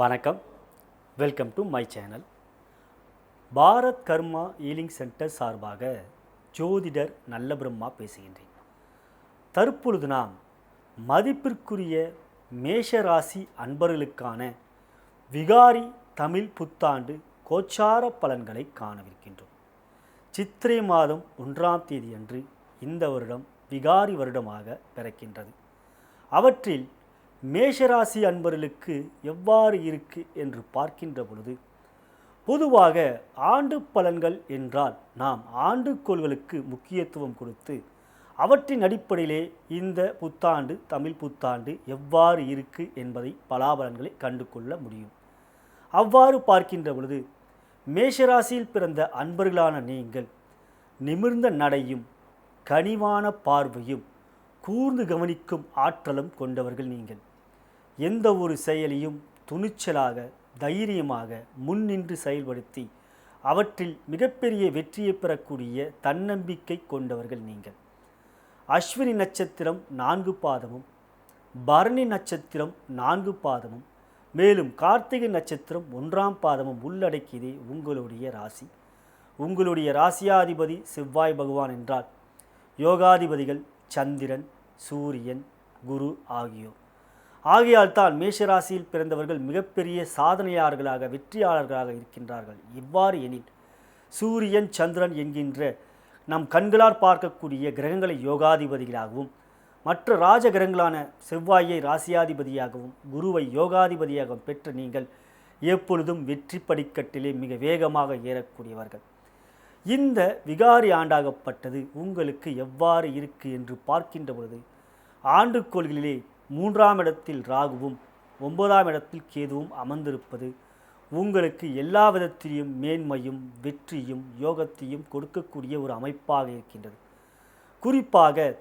வணக்கம். Welcome to my channel Bharat Karma healing center சார்பாக ஜோதிடர் நல்ல பிரம்மா பேசுகின்றேன். தற்பொழுது நாம் மதிப்பிற்குரிய மேஷராசி அன்பர்களுக்கான விகாரி தமிழ் புத்தாண்டு கோச்சார பலன்களை காணவிருக்கின்றோம். சித்திரை மாதம் ஒன்றாம் தேதி அன்று இந்த வருடம் விகாரி வருடமாக பிறக்கின்றது. அவற்றில் மேஷராசி அன்பர்களுக்கு எவ்வாறு இருக்கு என்று பார்க்கின்ற பொழுது பொதுவாக ஆண்டு பலன்கள் என்றால் நாம் ஆண்டுக்கோள்களுக்கு முக்கியத்துவம் கொடுத்து அவற்றின் அடிப்படையிலே இந்த புத்தாண்டு தமிழ் புத்தாண்டு எவ்வாறு இருக்கு என்பதை பலாபலன்களை கண்டு கொள்ள முடியும். அவ்வாறு பார்க்கின்ற பொழுது மேஷராசியில் பிறந்த அன்பர்களான நீங்கள் நிமிர்ந்த நடையும் கனிவான பார்வையும் கூர்ந்து கவனிக்கும் ஆற்றலும் கொண்டவர்கள் நீங்கள். எந்த ஒரு செயலையும் துணிச்சலாக தைரியமாக முன்னின்று செயல்படுத்தி அவற்றில் மிகப்பெரிய வெற்றியை பெறக்கூடிய தன்னம்பிக்கை கொண்டவர்கள் நீங்கள். அஸ்வினி நட்சத்திரம் நான்கு பாதமும் பரணி நட்சத்திரம் நான்கு பாதமும் மேலும் கார்த்திகை நட்சத்திரம் ஒன்றாம் பாதமும் உள்ளடக்கியதே உங்களுடைய ராசி. உங்களுடைய ராசியாதிபதி செவ்வாய் பகவான் என்றால் யோகாதிபதிகள் சந்திரன் சூரியன் குரு ஆகியோர். ஆகையால் தான் மேஷராசியில் பிறந்தவர்கள் மிகப்பெரிய சாதனையாளர்களாக வெற்றியாளர்களாக இருக்கின்றார்கள். இவ்வாறு எனில் சூரியன் சந்திரன் என்கின்ற நம் கண்களால் பார்க்கக்கூடிய கிரகங்களை யோகாதிபதிகளாகவும் மற்ற ராஜ கிரகங்களான செவ்வாயை ராசியாதிபதியாகவும் குருவை யோகாதிபதியாகவும் பெற்ற நீங்கள் எப்பொழுதும் வெற்றி படிக்கட்டிலே மிக வேகமாக ஏறக்கூடியவர்கள். இந்த விகாரி ஆண்டாகப்பட்டது உங்களுக்கு எவ்வாறு இருக்கு என்று பார்க்கின்ற பொழுது ஆண்டுக்கோள்களிலே மூன்றாம் இடத்தில் ராகுவும் ஒன்பதாம் இடத்தில் கேதுவும் அமர்ந்திருப்பது உங்களுக்கு எல்லா விதத்திலையும் மேன்மையும் வெற்றியும் யோகத்தையும் கொடுக்கக்கூடிய ஒரு அமைப்பாக இருக்கின்றது. குறிப்பாக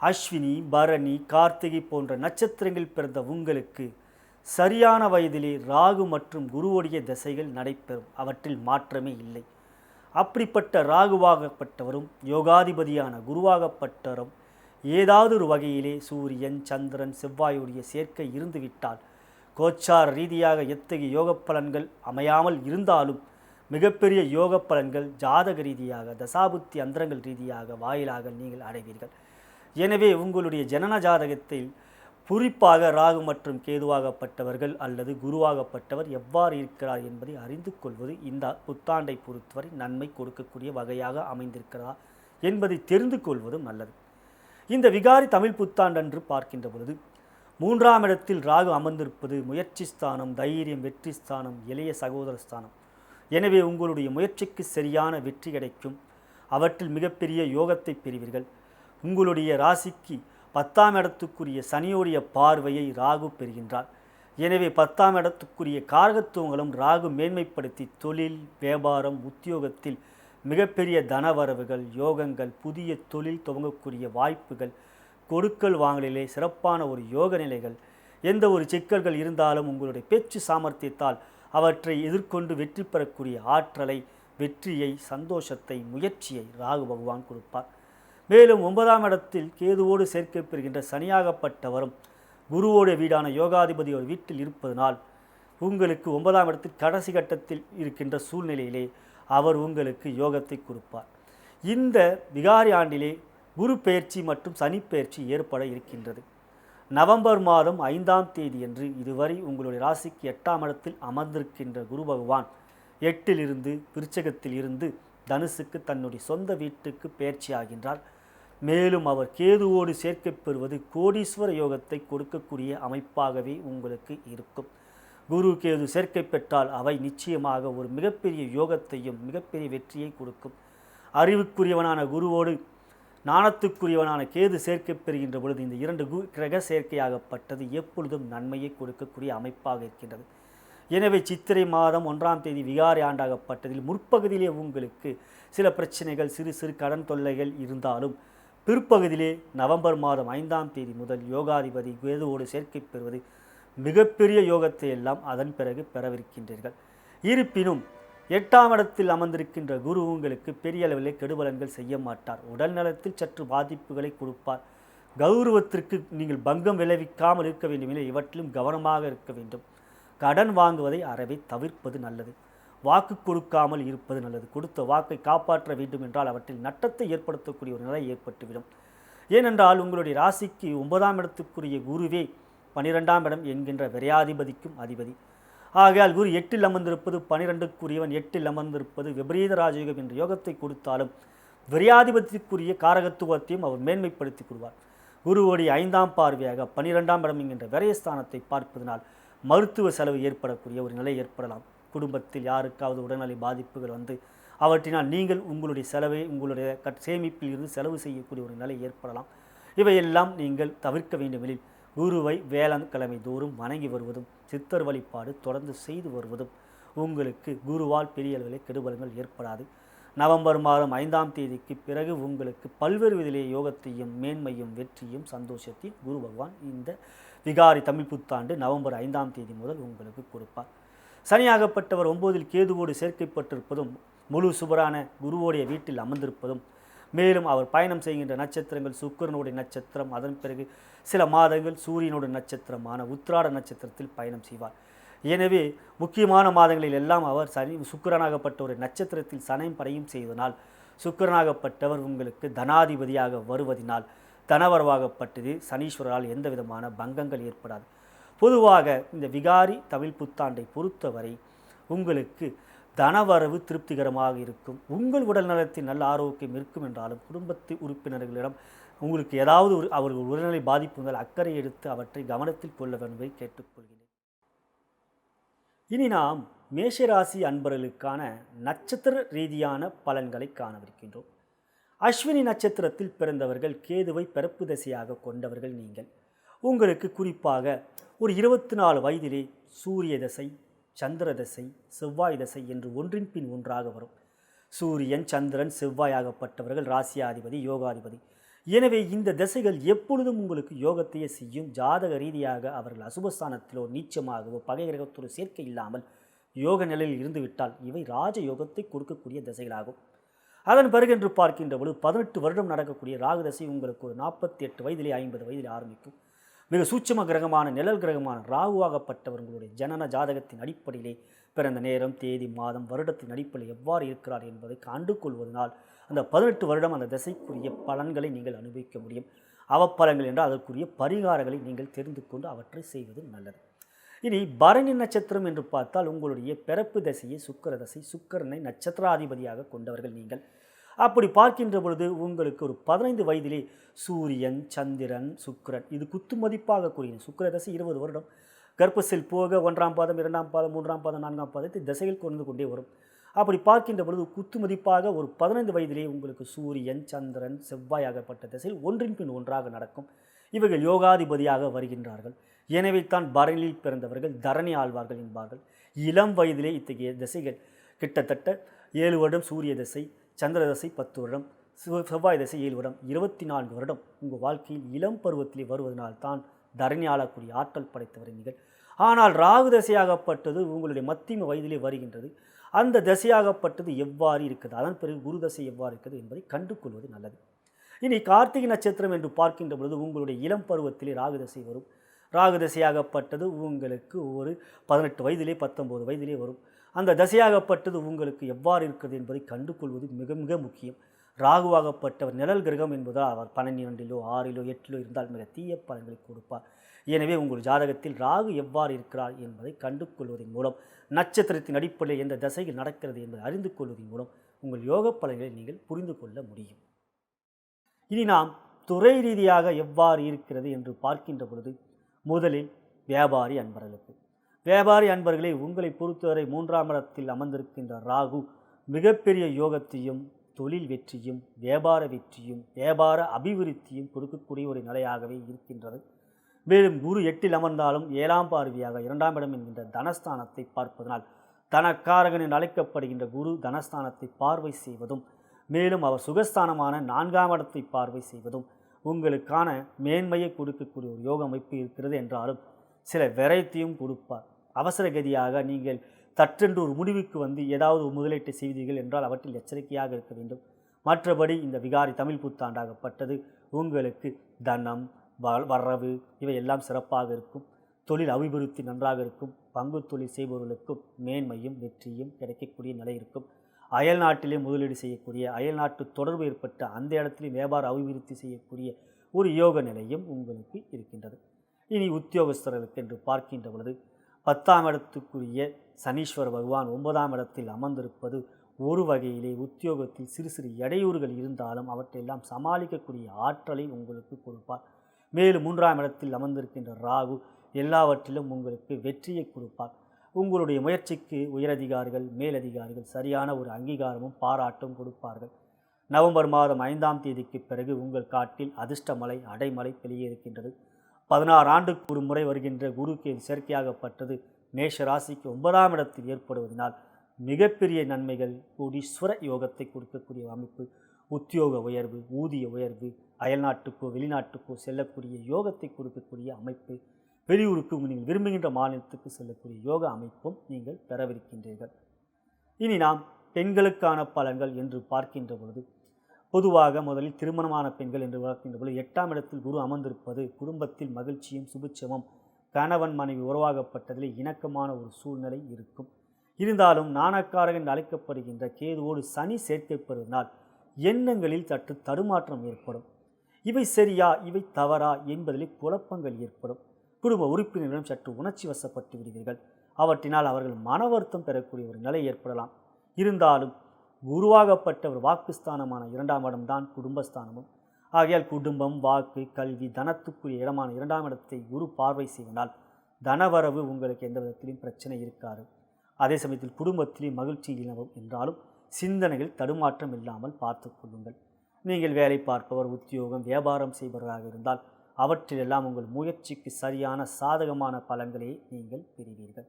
அஸ்வினி பரணி கார்த்திகை போன்ற நட்சத்திரங்கள் பிறந்த உங்களுக்கு சரியான வயதிலே ராகு மற்றும் குருவுடைய திசைகள் நடைபெறும். அவற்றில் மாற்றமே இல்லை. அப்படிப்பட்ட ராகுவாகப்பட்டவரும் யோகாதிபதியான குருவாகப்பட்டவரும் ஏதாவது ஒரு வகையிலே சூரியன் சந்திரன் செவ்வாயுடைய சேர்க்கை இருந்துவிட்டால் கோச்சார ரீதியாக எத்தகைய யோக பலன்கள் அமையாமல் இருந்தாலும் மிகப்பெரிய யோக பலன்கள் ஜாதக ரீதியாக தசாபுத்தி அந்தரங்கள் ரீதியாக வாயிலாக நீங்கள் அடைவீர்கள். எனவே உங்களுடைய ஜனன ஜாதகத்தில் குறிப்பாக ராகு மற்றும் கேதுவாகப்பட்டவர்கள் அல்லது குருவாகப்பட்டவர் எவ்வாறு இருக்கிறார் என்பதை அறிந்து கொள்வது இந்த புத்தாண்டை பொறுத்தவரை நன்மை கொடுக்கக்கூடிய வகையாக அமைந்திருக்கிறதா என்பதை தெரிந்து கொள்வதும் நல்லது. இந்த விகாரி தமிழ் புத்தாண்டன்று பார்க்கின்ற பொழுது மூன்றாம் இடத்தில் ராகு அமர்ந்திருப்பது முயற்சி ஸ்தானம் தைரியம் வெற்றி ஸ்தானம் இளைய சகோதர ஸ்தானம். எனவே உங்களுடைய முயற்சிக்கு சரியான வெற்றி கிடைக்கும். அவற்றில் மிகப்பெரிய யோகத்தை பெறுவீர்கள். உங்களுடைய ராசிக்கு பத்தாம் இடத்துக்குரிய சனியோடைய பார்வையை ராகு பெறுகின்றார். எனவே பத்தாம் இடத்துக்குரிய காரகத்துவங்களும் ராகு மேன்மைப்படுத்தி தொழில் வியாபாரம் உத்தியோகத்தில் மிகப்பெரிய தனவரவுகள் யோகங்கள் புதிய தொழில் துவங்கக்கூடிய வாய்ப்புகள் கொடுக்கல் வாங்கலிலே சிறப்பான ஒரு யோக நிலைகள் எந்த ஒரு சிக்கல்கள் இருந்தாலும் உங்களுடைய பேச்சு சாமர்த்தியத்தால் அவற்றை எதிர்கொண்டு வெற்றி பெறக்கூடிய ஆற்றலை வெற்றியை சந்தோஷத்தை முயற்சியை ராகு பகவான் கொடுப்பார். மேலும் ஒன்பதாம் இடத்தில் கேதுவோடு சேர்க்கப்பெறுகின்ற சனியாகப்பட்டவரும் குருவோட வீடான யோகாதிபதியோட வீட்டில் இருப்பதனால் உங்களுக்கு ஒன்பதாம் இடத்தில் கடைசி கட்டத்தில் இருக்கின்ற சூழ்நிலையிலே அவர் உங்களுக்கு யோகத்தை கொடுப்பார். இந்த விகாரி ஆண்டிலே குரு பெயர்ச்சி மற்றும் சனி பெயர்ச்சி ஏற்பட இருக்கின்றது. நவம்பர் மாதம் ஐந்தாம் தேதியன்று இதுவரை உங்களுடைய ராசிக்கு எட்டாம் இடத்தில் அமர்ந்திருக்கின்ற குரு பகவான் எட்டிலிருந்து விருச்சகத்தில் இருந்து தனுசுக்கு தன்னுடைய சொந்த வீட்டுக்கு பெயர்ச்சி ஆகின்றார். மேலும் அவர் கேதுவோடு சேர்க்கப் பெறுவது கோடீஸ்வர யோகத்தை கொடுக்கக்கூடிய அமைப்பாகவே உங்களுக்கு இருக்கும். குரு கேது சேர்க்கை பெற்றால் அவை நிச்சயமாக ஒரு மிகப்பெரிய யோகத்தையும் மிகப்பெரிய வெற்றியை கொடுக்கும். அறிவுக்குரியவனான குருவோடு நாணத்துக்குரியவனான கேது சேர்க்கை பெறுகின்ற பொழுது இந்த இரண்டு கு கிரக சேர்க்கையாகப்பட்டது எப்பொழுதும் நன்மையை கொடுக்கக்கூடிய அமைப்பாக இருக்கின்றது. எனவே சித்திரை மாதம் ஒன்றாம் தேதி விகாரி ஆண்டாகப்பட்டதில் முற்பகுதியிலே உங்களுக்கு சில பிரச்சனைகள் சிறு சிறு கடன் தொல்லைகள் இருந்தாலும் பிற்பகுதியிலே நவம்பர் மாதம் ஐந்தாம் தேதி முதல் யோகாதிபதி கேதுவோடு சேர்க்கை பெறுவது மிகப்பெரிய யோகத்தை எல்லாம் அதன் பிறகு பெறவிருக்கின்றீர்கள். இருப்பினும் எட்டாம் இடத்தில் அமர்ந்திருக்கின்ற குரு உங்களுக்கு பெரிய அளவிலே கெடுபலன்கள் செய்ய மாட்டார். உடல் நலத்தில் சற்று பாதிப்புகளை கொடுப்பார். கௌரவத்திற்கு நீங்கள் பங்கம் விளைவிக்காமல் இருக்க வேண்டுமெனில் இவற்றிலும் கவனமாக இருக்க வேண்டும். கடன் வாங்குவதை அறவே தவிர்ப்பது நல்லது. வாக்கு கொடுக்காமல் இருப்பது நல்லது. கொடுத்த வாக்கை காப்பாற்ற வேண்டும் என்றால் அவற்றில் நட்டத்தை ஏற்படுத்தக்கூடிய ஒரு நிலை ஏற்பட்டுவிடும். ஏனென்றால் உங்களுடைய ராசிக்கு ஒன்பதாம் இடத்துக்குரிய குருவே பனிரெண்டாம் இடம் என்கின்ற விரையாதிபதிக்கும் அதிபதி. ஆகையால் குரு எட்டில் அமர்ந்திருப்பது பனிரெண்டுக்குரியவன் எட்டில் அமர்ந்திருப்பது விபரீத ராஜயோகம் என்ற யோகத்தை கொடுத்தாலும் விரையாதிபதிக்குரிய காரகத்துவத்தையும் அவர் மேன்மைப்படுத்தி கொள்வார். குருவோடைய ஐந்தாம் பார்வையாக பனிரெண்டாம் இடம் என்கின்ற விரயஸ்தானத்தை பார்ப்பதனால் மருத்துவ செலவு ஏற்படக்கூடிய ஒரு நிலை ஏற்படலாம். குடும்பத்தில் யாருக்காவது உடல்நலை பாதிப்புகள் வந்து அவற்றினால் நீங்கள் உங்களுடைய செலவை உங்களுடைய கட் சேமிப்பில் இருந்து செலவு செய்யக்கூடிய ஒரு நிலை ஏற்படலாம். இவையெல்லாம் நீங்கள் தவிர்க்க வேண்டுமெனில் குருவை வேளாண்கிழமை தோறும் வணங்கி வருவதும் சித்தர் வழிபாடு தொடர்ந்து செய்து வருவதும் உங்களுக்கு குருவால் பெரிய அளவில் கெடுபலங்கள் ஏற்படாது. நவம்பர் மாதம் ஐந்தாம் தேதிக்கு பிறகு உங்களுக்கு பல்வேறு விதிலே யோகத்தையும் மேன்மையும் வெற்றியும் சந்தோஷத்தையும் குரு பகவான் இந்த விகாரி தமிழ் புத்தாண்டு நவம்பர் ஐந்தாம் தேதி முதல் உங்களுக்கு கொடுப்பார். சனியாகப்பட்டவர் ஒம்போதில் கேதுவோடு சேர்க்கைப்பட்டிருப்பதும் முழு சுபரான குருவோடைய வீட்டில் அமர்ந்திருப்பதும். மேலும் அவர் பயணம் செய்கின்ற நட்சத்திரங்கள் சுக்கரனுடைய நட்சத்திரம் அதன் பிறகு சில மாதங்கள் சூரியனுடைய நட்சத்திரமான உத்ராட நட்சத்திரத்தில் பயணம் செய்வார். எனவே முக்கியமான மாதங்களில் எல்லாம் அவர் சனி சுக்கிரனாகப்பட்ட ஒரு நட்சத்திரத்தில் சனையும் படையும் செய்வதனால் சுக்கிரனாகப்பட்டவர் உங்களுக்கு தனாதிபதியாக வருவதினால் தனவரவாகப்பட்டது சனீஸ்வரரால் எந்த விதமான பங்கங்கள் ஏற்படாது. பொதுவாக இந்த விகாரி தமிழ் புத்தாண்டை பொறுத்தவரை உங்களுக்கு தனவரவு திருப்திகரமாக இருக்கும். உங்கள் உடல் நலத்தில் நல்ல ஆரோக்கியம் இருக்கும் என்றாலும் குடும்பத்து உறுப்பினர்களிடம் உங்களுக்கு ஏதாவது ஒரு அவர்கள் உடல்நிலை பாதிப்புகள் அக்கறை எடுத்து அவற்றை கவனத்தில் கொள்ள வேண்டும் என்பதை கேட்டுக்கொள்கிறேன். இனி நாம் மேஷராசி அன்பர்களுக்கான நட்சத்திர ரீதியான பலன்களை காணவிருக்கின்றோம். அஸ்வினி நட்சத்திரத்தில் பிறந்தவர்கள் கேதுவை பிறப்பு தசையாக கொண்டவர்கள் நீங்கள். உங்களுக்கு குறிப்பாக ஒரு இருபத்தி நாலு வயதிலே சூரிய தசை சந்திர தசை செவ்வாய் தசை என்று ஒன்றின் பின் ஒன்றாக வரும். சூரியன் சந்திரன் செவ்வாயாகப்பட்டவர்கள் ராசியாதிபதி யோகாதிபதி. எனவே இந்த திசைகள் எப்பொழுதும் உங்களுக்கு யோகத்தையே செய்யும். ஜாதக ரீதியாக அவர்கள் அசுபஸ்தானத்திலோ நீச்சமாகவோ பகை கிரகத்தோடு சேர்க்கை இல்லாமல் யோக நிலையில் இருந்துவிட்டால் இவை ராஜ யோகத்தை கொடுக்கக்கூடிய திசைகளாகும். அதன் பிறகு என்று பார்க்கின்ற பொழுது பதினெட்டு வருடம் நடக்கக்கூடிய ராகு தசை உங்களுக்கு ஒரு நாற்பத்தி எட்டு வயதிலே ஐம்பது வயதில் ஆரம்பிக்கும். மிக சூட்சம கிரகமான நிழல் கிரகமான ராகுவாகப்பட்டவர்களுடைய ஜனன ஜாதகத்தின் அடிப்படையிலே பிறந்த நேரம் தேதி மாதம் வருடத்தின் அடிப்படையில் எவ்வாறு இருக்கிறார் என்பதை கண்டு கொள்வதனால் அந்த பதினெட்டு வருடம் அந்த திசைக்குரிய பலன்களை நீங்கள் அனுபவிக்க முடியும். அவப்பலங்கள் என்றால் அதற்குரிய பரிகாரங்களை நீங்கள் தெரிந்து கொண்டு அவற்றை செய்வது நல்லது. இனி பரணி நட்சத்திரம் என்று பார்த்தால் உங்களுடைய பிறப்பு தசையை சுக்கர தசை சுக்கரனை நட்சத்திராதிபதியாக கொண்டவர்கள் நீங்கள். அப்படி பார்க்கின்ற பொழுது உங்களுக்கு ஒரு பதினைந்து வயதிலே சூரியன் சந்திரன் சுக்கிரன் இது குத்து மதிப்பாக கூறிய சுக்கிர தசை இருபது வருடம். கர்ப்பசில் போக ஒன்றாம் பாதம் இரண்டாம் பாதம் மூன்றாம் பாதம் நான்காம் பாதத்தை திசையில் கொண்டு கொண்டே வரும். அப்படி பார்க்கின்ற பொழுது குத்து மதிப்பாக ஒரு பதினைந்து வயதிலே உங்களுக்கு சூரியன் சந்திரன் செவ்வாயாகப்பட்ட திசையில் ஒன்றின் பின் ஒன்றாக நடக்கும். இவர்கள் யோகாதிபதியாக வருகின்றார்கள். எனவே தான் பரணியில் பிறந்தவர்கள் தரணி ஆழ்வார்கள் என்பார்கள். இளம் வயதிலே இத்தகைய திசைகள் கிட்டத்தட்ட ஏழு வருடம் சூரிய திசை சந்திர தசை பத்து வருடம் செவ்வாய் தசை ஏழு வருடம் இருபத்தி நான்கு வருடம். உங்கள் வாழ்க்கையில் இளம் பருவத்திலே வருவதனால் தான் தரணி ஆளக்கூடிய ஆற்றல் படைத்தவர் நீங்கள் ஆனால் ராகு தசையாகப்பட்டது உங்களுடைய மத்தியம வயதிலே வருகின்றது. அந்த தசையாகப்பட்டது எவ்வாறு இருக்குது? அதன் பிறகு குரு தசை எவ்வாறு இருக்குது என்பதை கண்டு கொள்வது நல்லது. இனி கார்த்திகை நட்சத்திரம் என்று பார்க்கின்ற பொழுது உங்களுடைய இளம் பருவத்திலே ராகு தசை வரும். ராகு தசையாகப்பட்டது உங்களுக்கு ஒரு பதினெட்டு வயதிலே பத்தொம்போது வயதிலே வரும். அந்த தசையாகப்பட்டது உங்களுக்கு எவ்வாறு இருக்கிறது என்பதை கண்டு கொள்வது மிக மிக முக்கியம். ராகுவாகப்பட்டவர் நிழல் கிரகம் என்பதால் அவர் பன்னிரெண்டிலோ ஆறிலோ எட்டிலோ இருந்தால் மிக தீய பலன்களை கொடுப்பார். எனவே உங்கள் ஜாதகத்தில் ராகு எவ்வாறு இருக்கிறார் என்பதை கண்டு கொள்வதன் மூலம் நட்சத்திரத்தின் அடிப்படையில் எந்த தசையில் நடக்கிறது என்பதை அறிந்து கொள்வதன் மூலம் உங்கள் யோக பலன்களை நீங்கள் புரிந்து கொள்ள முடியும். இனி நாம் துறை ரீதியாக எவ்வாறு இருக்கிறது என்று பார்க்கின்ற பொழுது முதலில் வியாபாரி அன்பர்களுக்கு. வியாபாரி அன்பர்களே உங்களை பொறுத்தவரை மூன்றாம் இடத்தில் அமர்ந்திருக்கின்ற ராகு மிகப்பெரிய யோகத்தையும் தொழில் வெற்றியும் வியாபார வெற்றியும் வியாபார அபிவிருத்தியும் கொடுக்கக்கூடிய ஒரு நிலையாகவே இருக்கின்றது. மேலும் குரு எட்டில் அமர்ந்தாலும் ஏழாம் பார்வையாக இரண்டாம் இடம் என்கின்ற தனஸ்தானத்தை பார்ப்பதனால் தனக்காரகன் என்று அழைக்கப்படுகின்ற குரு தனஸ்தானத்தை பார்வை செய்வதும் மேலும் அவர் சுகஸ்தானமான நான்காம் இடத்தை பார்வை செய்வதும் உங்களுக்கான மேன்மையை கொடுக்கக்கூடிய ஒரு யோக அமைப்பு இருக்கிறது என்றாலும் சில விரயத்தையும் கொடுப்பார். அவசரகதியாக நீங்கள் தற்றென்று ஒரு முடிவுக்கு வந்து ஏதாவது ஒரு முதலீட்டை செய்தீர்கள் என்றால் அவற்றில் எச்சரிக்கையாக இருக்க வேண்டும். மற்றபடி இந்த விகாரி தமிழ் புத்தாண்டாகப்பட்டது உங்களுக்கு தனம் வ- வரவு இவையெல்லாம் சிறப்பாக இருக்கும். தொழில் அபிவிருத்தி நன்றாக இருக்கும். பங்கு தொழில் செய்பவர்களுக்கும் மேன்மையும் வெற்றியும் கிடைக்கக்கூடிய நிலை இருக்கும். அயல் நாட்டிலே முதலீடு செய்யக்கூடிய அயல் நாட்டு தொடர்பு ஏற்பட்ட அந்த இடத்திலே வியாபார அபிவிருத்தி செய்யக்கூடிய ஒரு யோக நிலையும் உங்களுக்கு இருக்கின்றது. இனி உத்தியோகஸ்தர்களுக்கு என்று பார்க்கின்ற பொழுது பத்தாம் இடத்துக்குரிய சனீஸ்வர பகவான் ஒன்பதாம் இடத்தில் அமர்ந்திருப்பது ஒரு வகையிலே உத்தியோகத்தில் சிறு சிறு இடையூறுகள் இருந்தாலும் அவற்றையெல்லாம் சமாளிக்கக்கூடிய ஆற்றலை உங்களுக்கு கொடுப்பார். மேலும் மூன்றாம் இடத்தில் அமர்ந்திருக்கின்ற ராகு எல்லாவற்றிலும் உங்களுக்கு வெற்றியை கொடுப்பார். உங்களுடைய முயற்சிக்கு உயரதிகாரிகள் மேலதிகாரிகள் சரியான ஒரு அங்கீகாரமும் பாராட்டும் கொடுப்பார்கள். நவம்பர் மாதம் ஐந்தாம் தேதிக்கு பிறகு உங்கள் காட்டில் அதிர்ஷ்டமலை அடைமலை வெளியே இருக்கின்றது பதினாறு ஆண்டுக்கு ஒரு முறை வருகின்ற குருக்கு செயற்கையாகப்பட்டது மேஷ ராசிக்கு ஒன்பதாம் இடத்தில் ஏற்படுவதனால் மிகப்பெரிய நன்மைகள் கோடீஸ்வர யோகத்தை கொடுக்கக்கூடிய அமைப்பு. உத்தியோக உயர்வு ஊதிய உயர்வு அயல்நாட்டுக்கோ வெளிநாட்டுக்கோ செல்லக்கூடிய யோகத்தை கொடுக்கக்கூடிய அமைப்பு. வெளியூருக்கு நீங்கள் விரும்புகின்ற மாநிலத்துக்கு செல்லக்கூடிய யோக அமைப்பும் நீங்கள் பெறவிருக்கின்றீர்கள். இனி நாம் பெண்களுக்கான பலன்கள் என்று பார்க்கின்ற பொழுது பொதுவாக முதலில் திருமணமான பெண்கள் என்று வளர்க்கின்ற பொழுது எட்டாம் இடத்தில் குரு அமர்ந்திருப்பது குடும்பத்தில் மகிழ்ச்சியும் சுபிட்சமும் கணவன் மனைவி உறவாகப்பட்டதில் இணக்கமான ஒரு சூழ்நிலை இருக்கும். இருந்தாலும் நாணக்காரக என்று அழைக்கப்படுகின்ற கேதுவோடு சனி சேர்க்கப்படுவதனால் எண்ணங்களில் சற்று தடுமாற்றம் ஏற்படும். இவை சரியா இவை தவறா என்பதில் குழப்பங்கள் ஏற்படும். குடும்ப உறுப்பினரிடம் சற்று உணர்ச்சி வசப்பட்டு விடுவீர்கள். அவற்றினால் அவர்கள் மன வருத்தம் பெறக்கூடிய ஒரு நிலை ஏற்படலாம். இருந்தாலும் உருவாகப்பட்ட ஒரு வாக்குஸ்தானமான இரண்டாம் இடம்தான் குடும்பஸ்தானமும். ஆகையால் குடும்பம் வாக்கு கல்வி தனத்துக்குரிய இடமான இரண்டாம் இடத்தை குரு பார்வை செய்வதால் தனவரவு உங்களுக்கு எந்த விதத்திலும் பிரச்சனை இருக்காது. அதே சமயத்தில் குடும்பத்திலே மகிழ்ச்சி இனவும் என்றாலும் சிந்தனையில் தடுமாற்றம் இல்லாமல் பார்த்து கொள்ளுங்கள். நீங்கள் வேலை பார்ப்பவர் உத்தியோகம் வியாபாரம் செய்பவராக இருந்தால் அவற்றிலெல்லாம் உங்கள் முயற்சிக்கு சரியான சாதகமான பலன்களை நீங்கள் பெறுவீர்கள்.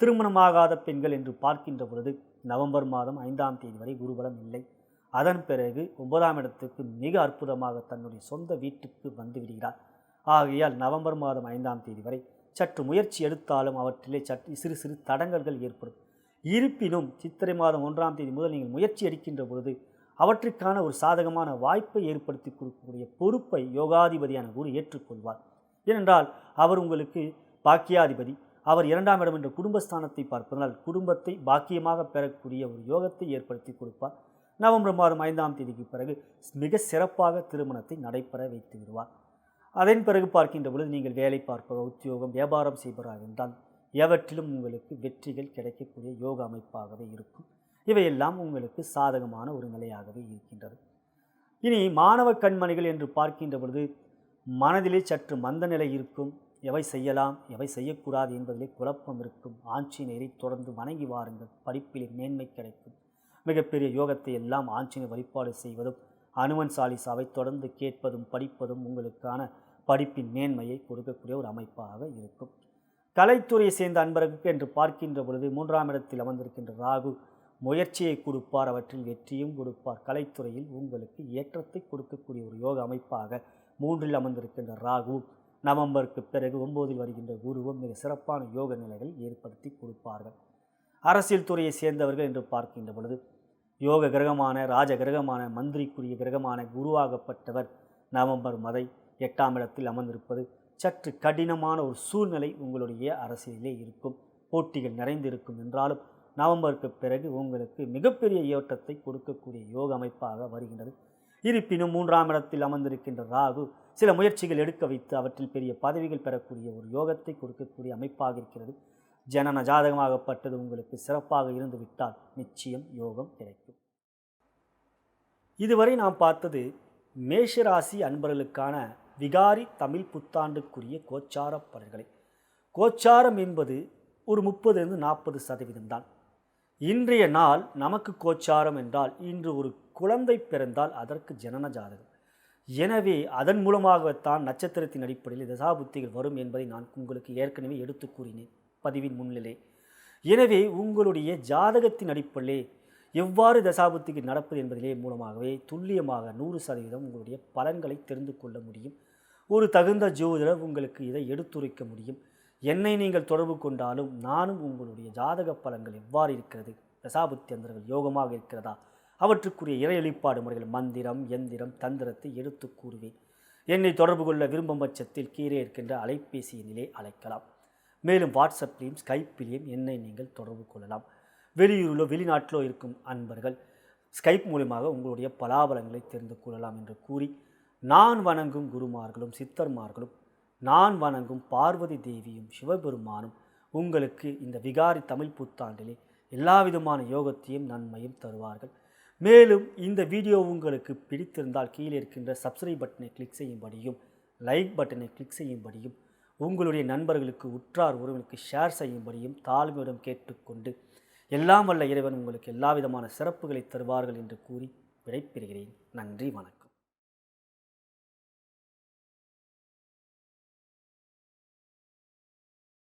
திருமணமாகாத பெண்கள் என்று பார்க்கின்ற பொழுது நவம்பர் மாதம் ஐந்தாம் தேதி வரை குருபலம் இல்லை. அதன் பிறகு ஒன்பதாம் இடத்துக்கு மிக அற்புதமாக தன்னுடைய சொந்த வீட்டுக்கு வந்து விடுகிறார். ஆகையால் நவம்பர் மாதம் ஐந்தாம் தேதி வரை சற்று முயற்சி எடுத்தாலும் அவற்றிலே சற்று சிறு சிறு தடங்கல்கள் ஏற்படும். இருப்பினும் சித்திரை மாதம் ஒன்றாம் தேதி முதல் நீங்கள் முயற்சி எடுக்கின்ற பொழுது அவற்றுக்கான ஒரு சாதகமான வாய்ப்பை ஏற்படுத்தி கொடுக்கக்கூடிய பொறுப்பை யோகாதிபதியான குரு ஏற்றுக்கொள்வார். ஏனென்றால் அவர் உங்களுக்கு பாக்கியாதிபதி அவர் இரண்டாம் இடம் என்ற குடும்பஸ்தானத்தை பார்ப்பதனால் குடும்பத்தை பாக்கியமாக பெறக்கூடிய ஒரு யோகத்தை ஏற்படுத்தி கொடுப்பார். நவம்பர் மாதம் ஐந்தாம் தேதிக்கு பிறகு மிக சிறப்பாக திருமணத்தை நடைபெற வைத்து விடுவார். அதன் பிறகு பார்க்கின்ற பொழுது நீங்கள் வேலை பார்ப்பவர் உத்தியோகம் வியாபாரம் செய்பவராக இருந்தால் எவற்றிலும் உங்களுக்கு வெற்றிகள் கிடைக்கக்கூடிய யோக அமைப்பாகவே இருக்கும். இவையெல்லாம் உங்களுக்கு சாதகமான ஒரு நிலையாகவே இருக்கின்றது. இனி மாணவ கண்மணிகள் என்று பார்க்கின்ற பொழுது மனதிலே சற்று மந்த நிலை இருக்கும். எவை செய்யலாம் எவை செய்யக்கூடாது என்பதிலே குழப்பம் இருக்கும். ஆஞ்சநேயரை தொடர்ந்து வணங்கி வாருங்கள். படிப்பிலே மேன்மை கிடைக்கும். மிகப்பெரிய யோகத்தை எல்லாம் ஆஞ்சநேய வழிபாடு செய்வதும் அனுமன் சாலிசாவை தொடர்ந்து கேட்பதும் படிப்பதும் உங்களுக்கான படிப்பின் மேன்மையை கொடுக்கக்கூடிய ஒரு அமைப்பாக இருக்கும். கலைத்துறையை சேர்ந்த அன்பர்களுக்கு என்று பார்க்கின்ற பொழுது மூன்றாம் இடத்தில் அமர்ந்திருக்கின்ற ராகு முயற்சியை கொடுப்பார். அவற்றில் வெற்றியும் கொடுப்பார். கலைத்துறையில் உங்களுக்கு ஏற்றத்தை கொடுக்கக்கூடிய ஒரு யோக அமைப்பாக மூன்றில் அமர்ந்திருக்கின்ற ராகு நவம்பருக்கு பிறகு ஒம்போதில் வருகின்ற குருவும் மிக சிறப்பான யோக நிலைகள் ஏற்படுத்தி கொடுப்பார்கள். அரசியல் துறையை சேர்ந்தவர்கள் என்று பார்க்கின்ற பொழுது யோக கிரகமான ராஜ கிரகமான மந்திரிக்குரிய கிரகமான குருவாகப்பட்டவர் நவம்பர் மதை எட்டாம் இடத்தில் அமர்ந்திருப்பது சற்று கடினமான ஒரு சூழ்நிலை உங்களுடைய அரசியலிலே இருக்கும். போட்டிகள் நிறைந்திருக்கும் என்றாலும் நவம்பருக்கு பிறகு உங்களுக்கு மிகப்பெரிய ஏற்றத்தை கொடுக்கக்கூடிய யோக அமைப்பாக வருகின்றது. இருப்பினும் மூன்றாம் இடத்தில் அமர்ந்திருக்கின்ற ராகு சில முயற்சிகள் எடுக்க வைத்து அவற்றில் பெரிய பதவிகள் பெறக்கூடிய ஒரு யோகத்தை கொடுக்கக்கூடிய அமைப்பாக இருக்கிறது. ஜனன ஜாதகமாகப்பட்டது உங்களுக்கு சிறப்பாக இருந்து விட்டால் நிச்சயம் யோகம் கிடைக்கும். இதுவரை நாம் பார்த்தது மேஷராசி அன்பர்களுக்கான விகாரி தமிழ் புத்தாண்டுக்குரிய கோச்சார பலன்களை. கோச்சாரம் என்பது ஒரு முப்பதுலேருந்து நாற்பது சதவீதம்தான் இன்றைய நாள் நமக்கு கோச்சாரம் என்றால் இன்று ஒரு குழந்தை பிறந்தால் அதற்கு ஜனன ஜாதகம். எனவே அதன் மூலமாகத்தான் நட்சத்திரத்தின் அடிப்படையில் தசாபுத்திகள் வரும் என்பதை நான் உங்களுக்கு ஏற்கனவே எடுத்து கூறினேன். பதிவின் முன்னிலை. எனவே உங்களுடைய ஜாதகத்தின் அடிப்படையிலே எவ்வாறு தசாபுத்திக்கு நடப்பது என்பதிலே மூலமாகவே துல்லியமாக நூறு சதவீதம் உங்களுடைய பலன்களை தெரிந்து கொள்ள முடியும். ஒரு தகுந்த ஜோதிடர் உங்களுக்கு இதை எடுத்துரைக்க முடியும். என்னை நீங்கள் தொடர்பு கொண்டாலும் நானும் உங்களுடைய ஜாதக பலன்கள் எவ்வாறு இருக்கிறது? தசாபுத்தி அந்தர்கள் யோகமாக இருக்கிறதா? அவற்றுக்குரிய இறை வெளிப்பாடு முறைகள் மந்திரம் எந்திரம் தந்திரத்தை எடுத்து கூறுவேன். என்னை தொடர்பு கொள்ள விரும்பும் பட்சத்தில் கீழே இருக்கின்ற அலைபேசி எண்ணிலே அழைக்கலாம். மேலும் வாட்ஸ்அப்லேயும் ஸ்கைப்பிலேயும் என்னை நீங்கள் தொடர்பு கொள்ளலாம். வெளியூரிலோ வெளிநாட்டிலோ இருக்கும் அன்பர்கள் ஸ்கைப் மூலமாக உங்களுடைய பலாபலங்களை தெரிந்து கொள்ளலாம் என்று கூறி நான் வணங்கும் குருமார்களும் சித்தர்மார்களும் நான் வணங்கும் பார்வதி தேவியும் சிவபெருமானும் உங்களுக்கு இந்த விகாரி தமிழ் புத்தாண்டிலே எல்லா விதமான யோகத்தையும் நன்மையும் தருவார்கள். மேலும் இந்த வீடியோ உங்களுக்கு பிடித்திருந்தால் கீழே இருக்கின்ற சப்ஸ்கிரைப் பட்டனை கிளிக் செய்யும்படியும் லைக் பட்டனை கிளிக் செய்யும்படியும் உங்களுடைய நண்பர்களுக்கு உற்றார் உறவினருக்கு ஷேர் செய்யும்படியும் தாழ்மையுடன் கேட்டுக்கொண்டு எல்லாம் வல்ல இறைவன் உங்களுக்கு எல்லா விதமான சிறப்புகளை தருவார்கள் என்று கூறி விடைபெறுகிறேன். நன்றி வணக்கம்.